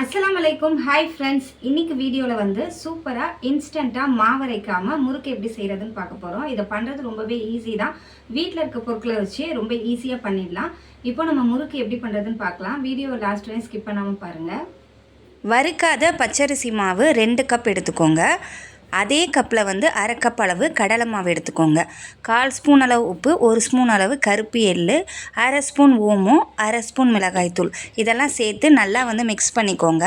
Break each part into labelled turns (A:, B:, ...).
A: அஸ்லாம் வலைக்கும் hi friends இன்னைக்கு வீடியோவில் வந்து சூப்பராக இன்ஸ்டண்ட்டாக மாவரைக்காமல் முறுக்கு எப்படி செய்கிறதுன்னு பார்க்க போகிறோம் இதை பண்ணுறது ரொம்பவே ஈஸி தான். வீட்டில் இருக்க பொருட்களை வச்சு ரொம்ப ஈஸியாக பண்ணிடலாம். இப்போ நம்ம முறுக்கு எப்படி பண்ணுறதுன்னு பார்க்கலாம். வீடியோ லாஸ்ட் வரையும் ஸ்கிப் பண்ணாமல் பாருங்கள்
B: வறுக்காத பச்சரிசி மாவு ரெண்டு கப் எடுத்துக்கோங்க. அதே கப்பில் வந்து அரை கப் அளவு கடலை மாவு எடுத்துக்கோங்க. கால் ஸ்பூன் அளவு உப்பு ஒரு ஸ்பூன் அளவு கருப்பு எள்ளு அரை ஸ்பூன் ஓமம் அரை ஸ்பூன் மிளகாய்த்தூள் இதெல்லாம் சேர்த்து நல்லா வந்து மிக்ஸ் பண்ணிக்கோங்க.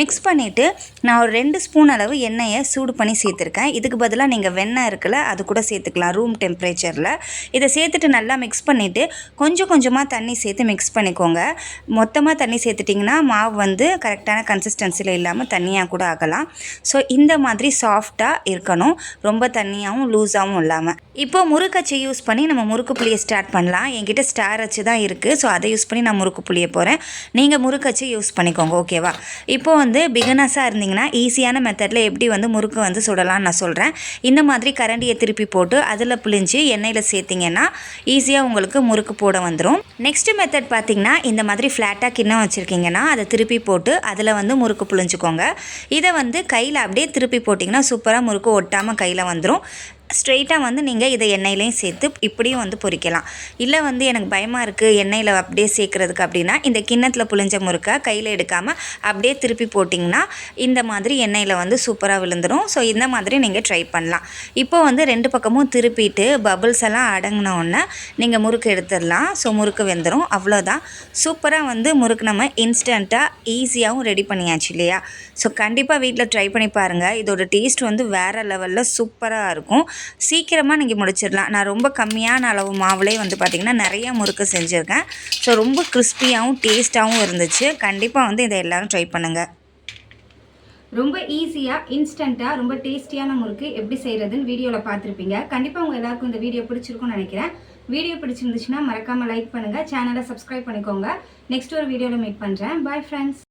B: மிக்ஸ் பண்ணிவிட்டு நான் ஒரு ரெண்டு ஸ்பூன் அளவு எண்ணெயை சூடு பண்ணி சேர்த்துருக்கேன். இதுக்கு பதிலாக நீங்கள் வெண்ணெய் இருக்குல்ல அது கூட சேர்த்துக்கலாம் ரூம் டெம்பரேச்சரில் இதை சேர்த்துட்டு நல்லா மிக்ஸ் பண்ணிவிட்டு கொஞ்சம் கொஞ்சமாக தண்ணி சேர்த்து மிக்ஸ் பண்ணிக்கோங்க. மொத்தமாக தண்ணி சேர்த்துட்டிங்கன்னா மாவு வந்து கரெக்டான கன்சிஸ்டன்சியில் இல்லாமல் தண்ணியாக கூட ஆகலாம். ஸோ இந்த மாதிரி சாஃப்ட் சாஃப்டாக இருக்கணும். ரொம்ப தண்ணியாகவும் லூஸாகவும் இல்லாமல் இப்போ முறுக்கச்சை யூஸ் பண்ணி நம்ம முறுக்கு புளியை ஸ்டார்ட் பண்ணலாம். என்கிட்ட ஸ்டார் அச்சு தான் இருக்குது ஸோ அதை யூஸ் பண்ணி நான் முறுக்கு புளிய போகிறேன் நீங்கள் முறுக்கச்சு யூஸ் பண்ணிக்கோங்க. ஓகேவா இப்போ வந்து பிகினஸாக இருந்தீங்கன்னா ஈஸியான மெத்தடில் எப்படி வந்து முறுக்கு வந்து சுடலாம்னு நான் சொல்கிறேன் இந்த மாதிரி கரண்டியை திருப்பி போட்டு அதில் புளிஞ்சு எண்ணெயில் சேர்த்திங்கன்னா ஈஸியாக உங்களுக்கு முறுக்கு போட வந்துடும் நெக்ஸ்ட் மெத்தட் பார்த்தீங்கன்னா இந்த மாதிரி ஃப்ளாட்டாக கிண்ணம் வச்சுருக்கீங்கன்னா அதை திருப்பி போட்டு அதில் வந்து முறுக்கு புளிஞ்சுக்கோங்க. இதை வந்து கையில் அப்படியே திருப்பி போட்டிங்கன்னா சூப்பராக முறுக்கு ஒட்டாமல் கையில் வந்துடும் ஸ்ட்ரெயிட்டாக வந்து நீங்கள் இதை எண்ணெயிலையும் சேர்த்து இப்படியும் வந்து பொரிக்கலாம் இல்லை வந்து எனக்கு பயமாக இருக்குது எண்ணெயில் அப்படியே சேர்க்குறதுக்கு அப்படின்னா இந்த கிண்ணத்தில் புளிஞ்ச முறுக்கை கையில் எடுக்காமல் அப்படியே திருப்பி போட்டிங்கன்னா இந்த மாதிரி எண்ணெயில் வந்து சூப்பராக விழுந்துடும் ஸோ இந்த மாதிரி நீங்கள் ட்ரை பண்ணலாம். இப்போ வந்து ரெண்டு பக்கமும் திருப்பிட்டு பபுள்ஸ் எல்லாம் அடங்கினோடனே நீங்கள் முறுக்கு எடுத்துடலாம். ஸோ முறுக்கு வெந்துடும் அவ்வளோதான். சூப்பராக வந்து முறுக்கு நம்ம இன்ஸ்டண்ட்டாக ஈஸியாகவும் ரெடி பண்ணியாச்சு இல்லையா? ஸோ கண்டிப்பாக வீட்டில் ட்ரை பண்ணி பாருங்கள் இதோட டேஸ்ட் வந்து வேறு லெவலில் சூப்பராக இருக்கும். சீக்கிரமாக நீங்கள் முடிச்சிடலாம். நான் ரொம்ப கம்மியான அளவு மாவுலேயே வந்து பார்த்திங்கன்னா நிறைய முறுக்கு செஞ்சுருக்கேன். ஸோ ரொம்ப கிறிஸ்பியாகவும் டேஸ்ட்டாகவும் இருந்துச்சு. கண்டிப்பாக வந்து இதை எல்லோரும் ட்ரை பண்ணுங்கள்
A: ரொம்ப ஈஸியாக இன்ஸ்டண்ட்டாக ரொம்ப டேஸ்டியான முறுக்கு எப்படி செய்கிறதுன்னு வீடியோவில் பார்த்துருப்பீங்க. கண்டிப்பாக உங்கள் எல்லாருக்கும் இந்த வீடியோ பிடிச்சிருக்கும்னு நினைக்கிறேன். வீடியோ பிடிச்சிருந்துச்சுன்னா மறக்காமல் லைக் பண்ணுங்கள் சேனலை சப்ஸ்கிரைப் பண்ணிக்கோங்க. நெக்ஸ்ட் ஒரு வீடியோவில் மீட் பண்ணுறேன் பாய் ஃப்ரெண்ட்ஸ்